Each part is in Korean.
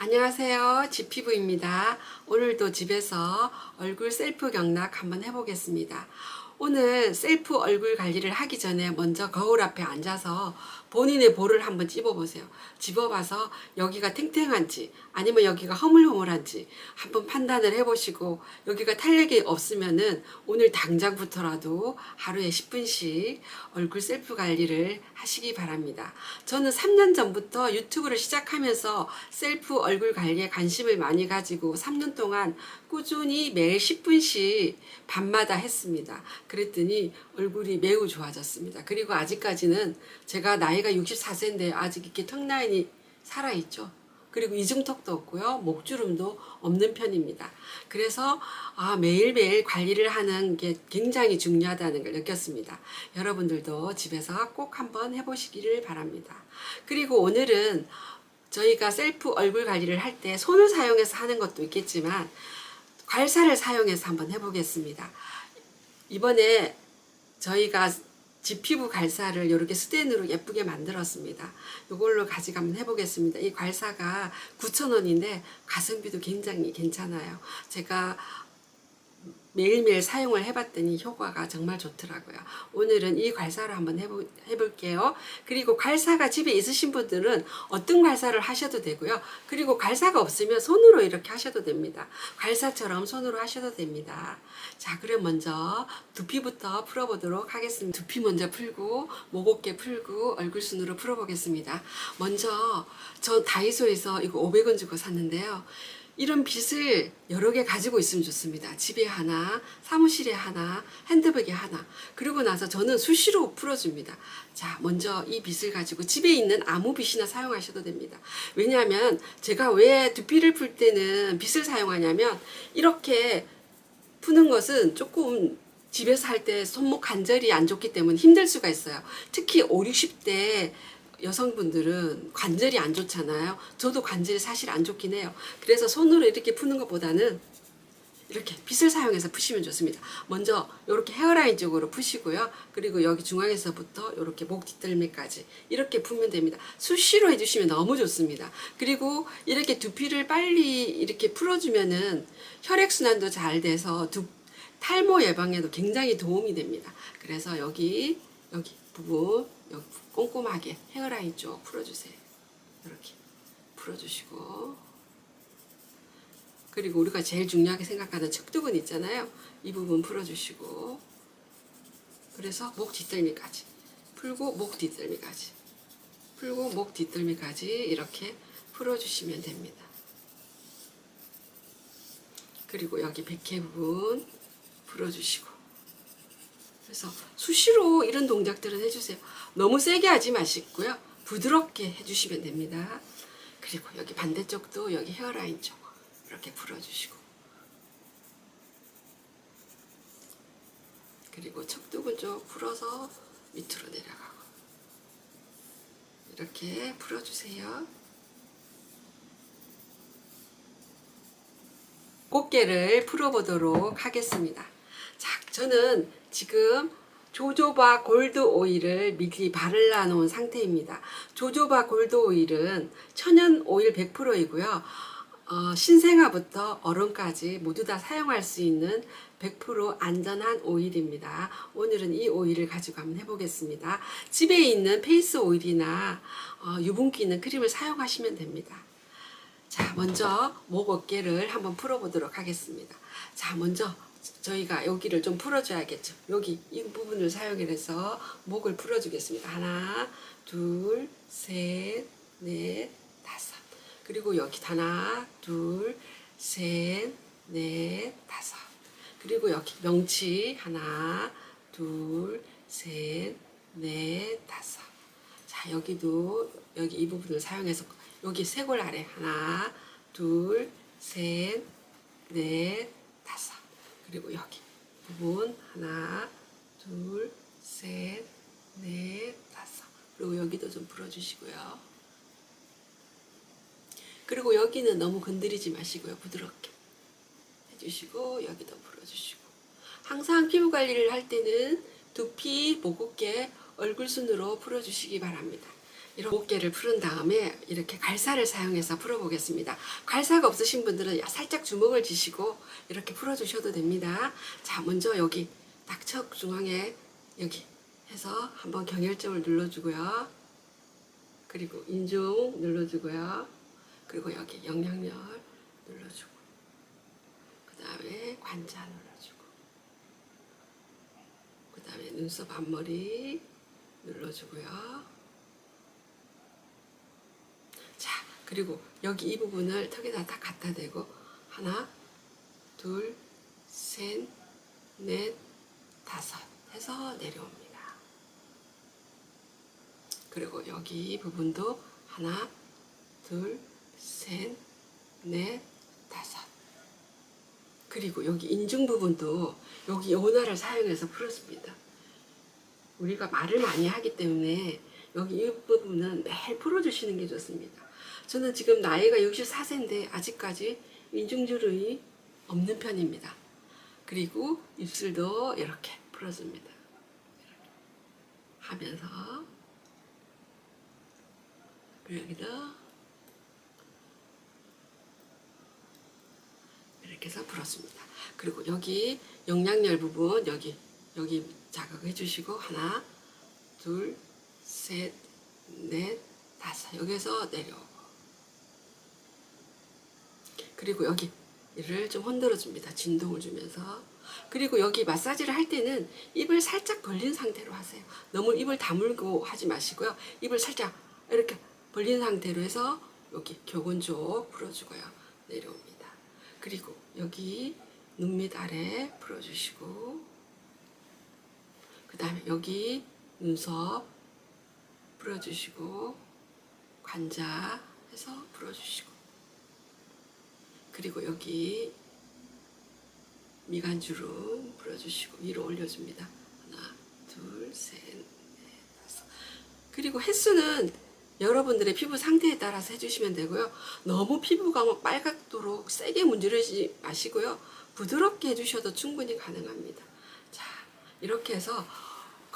안녕하세요. 지피부입니다. 오늘도 집에서 얼굴 셀프 경락 한번 해보겠습니다. 오늘 셀프 얼굴 관리를 하기 전에 먼저 거울 앞에 앉아서 본인의 볼을 한번 찝어보세요. 집어봐서 여기가 탱탱한지 아니면 여기가 허물허물한지 한번 판단을 해보시고 여기가 탄력이 없으면은 오늘 당장부터라도 하루에 10분씩 얼굴 셀프 관리를 하시기 바랍니다. 저는 3년 전부터 유튜브를 시작하면서 셀프 얼굴 관리에 관심을 많이 가지고 3년 동안 꾸준히 매일 10분씩 밤마다 했습니다. 그랬더니 얼굴이 매우 좋아졌습니다. 그리고 아직까지는 제가 나이 가 64세인데 아직 이렇게 턱 라인이 살아있죠. 그리고 이중턱도 없고요. 목주름도 없는 편입니다. 그래서 아, 매일매일 관리를 하는 게 굉장히 중요하다는 걸 느꼈습니다. 여러분들도 집에서 꼭 한번 해보시기를 바랍니다. 그리고 오늘은 저희가 셀프 얼굴 관리를 할 때 손을 사용해서 하는 것도 있겠지만 괄사를 사용해서 한번 해보겠습니다. 이번에 저희가 지피부 괄사를 이렇게 스텐으로 예쁘게 만들었습니다. 이걸로 한번 해보겠습니다. 이 괄사가 9,000원인데 가성비도 굉장히 괜찮아요. 제가 매일매일 사용을 해봤더니 효과가 정말 좋더라고요. 오늘은 이 괄사를 한번 해보, 해볼게요. 그리고 괄사가 집에 있으신 분들은 어떤 괄사를 하셔도 되고요. 그리고 괄사가 없으면 손으로 이렇게 하셔도 됩니다. 괄사처럼 손으로 하셔도 됩니다. 자, 그럼 먼저 두피부터 풀어보도록 하겠습니다. 두피 먼저 풀고, 목 어깨 풀고, 얼굴 순으로 풀어보겠습니다. 먼저 저 다이소에서 이거 500원 주고 샀는데요. 이런 빗을 여러 개 가지고 있으면 좋습니다. 집에 하나, 사무실에 하나, 핸드백에 하나. 그리고 나서 저는 수시로 풀어줍니다. 자, 먼저 이 빗을 가지고 집에 있는 아무 빗이나 사용하셔도 됩니다. 왜냐하면 제가 왜 두피를 풀 때는 빗을 사용하냐면 이렇게 푸는 것은 조금 집에서 할 때 손목 관절이 안 좋기 때문에 힘들 수가 있어요. 특히 5, 60대 여성분들은 관절이 안 좋잖아요. 저도 관절이 사실 안 좋긴 해요. 그래서 손으로 이렇게 푸는 것보다는 이렇게 빗을 사용해서 푸시면 좋습니다. 먼저 이렇게 헤어라인 쪽으로 푸시고요. 그리고 여기 중앙에서부터 이렇게 목 뒷덜미까지 이렇게 풀면 됩니다. 수시로 해주시면 너무 좋습니다. 그리고 이렇게 두피를 빨리 이렇게 풀어주면은 혈액순환도 잘 돼서 두, 탈모 예방에도 굉장히 도움이 됩니다. 그래서 여기 여기 부분 꼼꼼하게 헤어라인 쪽 풀어주세요. 이렇게 풀어주시고 그리고 우리가 제일 중요하게 생각하는 척두근 있잖아요. 이 부분 풀어주시고 그래서 목 뒷덜미까지 풀고 목 뒷덜미까지 풀고 목 뒷덜미까지 이렇게 풀어주시면 됩니다. 그리고 여기 백회 부분 풀어주시고 그래서 수시로 이런 동작들은 해주세요. 너무 세게 하지 마시고요. 부드럽게 해주시면 됩니다. 그리고 여기 반대쪽도 여기 헤어라인 쪽 이렇게 풀어주시고 그리고 척두근 쪽 풀어서 밑으로 내려가고 이렇게 풀어주세요. 꽃게를 풀어보도록 하겠습니다. 자, 저는 지금 조조바 골드 오일을 미리 바르라 놓은 상태입니다. 조조바 골드 오일은 천연 오일 100%이고요. 어, 신생아부터 어른까지 모두 다 사용할 수 있는 100% 안전한 오일입니다. 오늘은 이 오일을 가지고 한번 해보겠습니다. 집에 있는 페이스 오일이나 어, 유분기 있는 크림을 사용하시면 됩니다. 자, 먼저 목 어깨를 한번 풀어보도록 하겠습니다. 자, 먼저 저희가 여기를 좀 풀어줘야겠죠. 여기 이 부분을 사용해서 목을 풀어주겠습니다. 하나, 둘, 셋, 넷, 다섯. 그리고 여기 하나, 둘, 셋, 넷, 다섯. 그리고 여기 명치 하나, 둘, 셋, 넷, 다섯. 자, 여기도 여기 이 부분을 사용해서 여기 쇄골 아래 하나, 둘, 셋, 넷, 다섯. 그리고 여기 부분 하나, 둘, 셋, 넷, 다섯. 그리고 여기도 좀 풀어주시고요. 그리고 여기는 너무 건드리지 마시고요. 부드럽게 해주시고 여기도 풀어주시고 항상 피부 관리를 할 때는 두피, 목 어깨, 얼굴 순으로 풀어주시기 바랍니다. 이런 어깨를 풀은 다음에 이렇게 갈사를 사용해서 풀어보겠습니다. 갈사가 없으신 분들은 살짝 주먹을 쥐시고 이렇게 풀어주셔도 됩니다. 자, 먼저 여기 낙척 중앙에 여기 해서 한번 경혈점을 눌러주고요. 그리고 인중 눌러주고요. 그리고 여기 영양렬 눌러주고 그 다음에 관자 눌러주고 그 다음에 눈썹 앞머리 눌러주고요. 자, 그리고 여기 이 부분을 턱에다 다 갖다 대고 하나, 둘, 셋, 넷, 다섯 해서 내려옵니다. 그리고 여기 이 부분도 하나, 둘, 셋, 넷, 다섯. 그리고 여기 인중 부분도 여기 요나를 사용해서 풀었습니다. 우리가 말을 많이 하기 때문에 여기 이 부분은 매일 풀어주시는 게 좋습니다. 저는 지금 나이가 64세인데 아직까지 인중주름이 없는 편입니다. 그리고 입술도 이렇게 풀어줍니다. 이렇게 하면서 여기도 이렇게 해서 풀었습니다. 그리고 여기 영양열 부분 여기 여기 자극해 주시고 하나 둘 셋 넷 다섯 여기서 내려오고 그리고 여기 이를 좀 흔들어 줍니다. 진동을 주면서 그리고 여기 마사지를 할 때는 입을 살짝 벌린 상태로 하세요. 너무 입을 다물고 하지 마시고요. 입을 살짝 이렇게 벌린 상태로 해서 여기 교근 쪽 풀어주고요. 내려옵니다. 그리고 여기 눈 밑 아래 풀어주시고 그 다음에 여기 눈썹 풀어주시고 관자 해서 풀어주시고 그리고 여기 미간주름 풀어주시고 위로 올려줍니다. 하나, 둘, 셋, 넷, 다섯. 그리고 횟수는 여러분들의 피부 상태에 따라서 해주시면 되고요. 너무 피부가 뭐 빨갛도록 세게 문지르지 마시고요. 부드럽게 해주셔도 충분히 가능합니다. 자, 이렇게 해서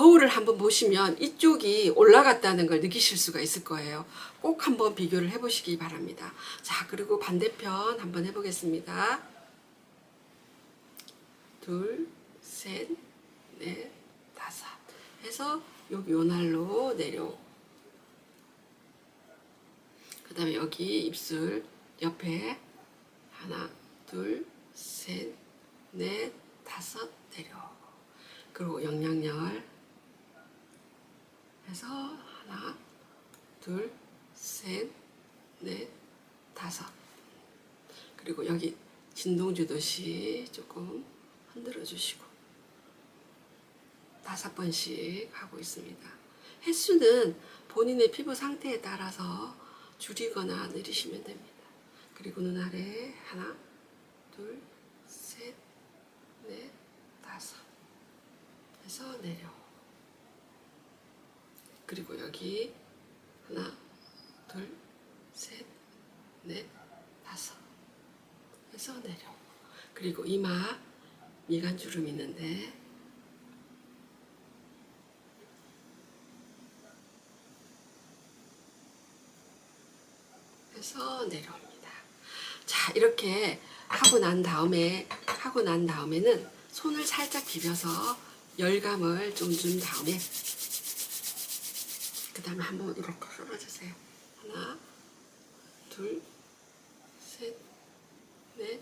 거울을 한번 보시면 이쪽이 올라갔다는 걸 느끼실 수가 있을 거예요. 꼭 한번 비교를 해보시기 바랍니다. 자, 그리고 반대편 한번 해보겠습니다. 둘, 셋, 넷, 다섯 해서 여기 요날로 내려오고 그 다음에 여기 입술 옆에 하나, 둘, 셋, 넷, 다섯 내려오고 그리고 영양열 해서 하나, 둘, 셋, 넷, 다섯 그리고 여기 진동 주듯이 조금 흔들어 주시고 다섯 번씩 하고 있습니다. 횟수는 본인의 피부 상태에 따라서 줄이거나 내리시면 됩니다. 그리고 눈 아래 하나, 둘, 셋, 넷, 다섯 해서 내려. 그리고 여기 하나, 둘, 셋, 넷, 다섯 해서 내려. 그리고 이마 미간 주름 있는데 해서 내려옵니다. 자, 이렇게 하고 난 다음에 하고 난 다음에는 손을 살짝 비벼서 열감을 좀 준 다음에 그 다음에 한번 이렇게 썰어주세요. 하나, 둘, 셋, 넷,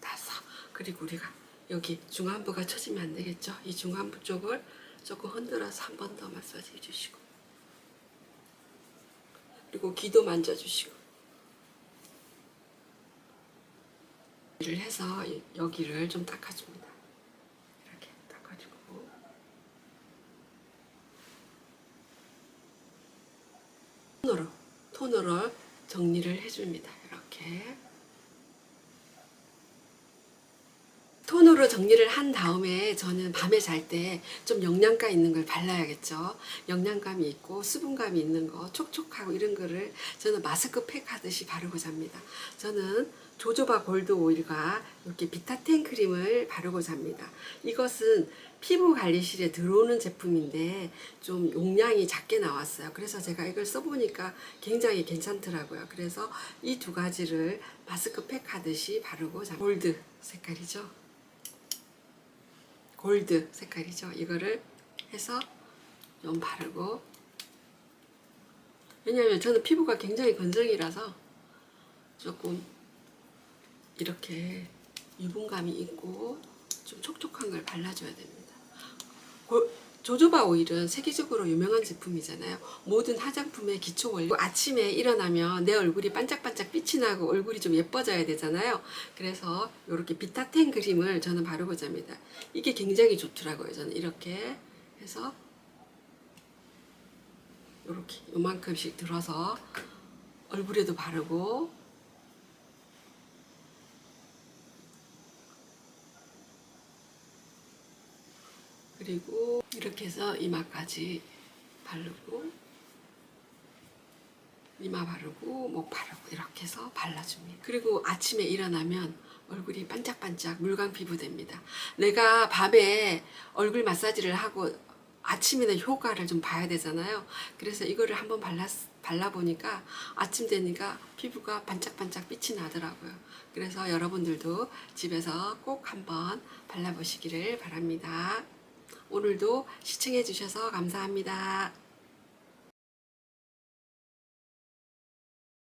다섯. 그리고 우리가 여기 중안부가 처지면 안 되겠죠? 이 중안부 쪽을 조금 흔들어서 한 번 더 마사지 해주시고 그리고 귀도 만져주시고 를 해서 여기를 좀 닦아줍니다. 이렇게 닦아주고 톤으로 톤으로 정리를 해줍니다. 이렇게 톤으로 정리를 한 다음에 저는 밤에 잘 때 좀 영양가 있는 걸 발라야겠죠. 영양감이 있고 수분감이 있는 거, 촉촉하고 이런 거를 저는 마스크팩 하듯이 바르고 잡니다. 저는 조조바 골드 오일과 이렇게 비타텐 크림을 바르고 잡니다. 이것은 피부 관리실에 들어오는 제품인데 좀 용량이 작게 나왔어요. 그래서 제가 이걸 써보니까 굉장히 괜찮더라고요. 그래서 이 두 가지를 마스크팩 하듯이 바르고 잡 골드 색깔이죠. 골드 색깔이죠. 이거를 해서 좀 바르고 왜냐하면 저는 피부가 굉장히 건성이라서 조금 이렇게 유분감이 있고 좀 촉촉한 걸 발라줘야 됩니다. 골- 조조바 오일은 세계적으로 유명한 제품이잖아요. 모든 화장품의 기초 원료. 아침에 일어나면 내 얼굴이 반짝반짝 빛이 나고 얼굴이 좀 예뻐져야 되잖아요. 그래서 이렇게 비타텐 크림을 저는 바르고 잡니다. 이게 굉장히 좋더라고요. 저는 이렇게 해서 이렇게 요만큼씩 들어서 얼굴에도 바르고 그리고 이렇게 해서 이마까지 바르고 이마 바르고 목 바르고 이렇게 해서 발라줍니다. 그리고 아침에 일어나면 얼굴이 반짝반짝 물광 피부 됩니다. 내가 밤에 얼굴 마사지를 하고 아침에는 효과를 좀 봐야 되잖아요. 그래서 이거를 한번 발라 발라보니까 아침 되니까 피부가 반짝반짝 빛이 나더라고요. 그래서 여러분들도 집에서 꼭 한번 발라보시기를 바랍니다. 오늘도 시청해 주셔서 감사합니다.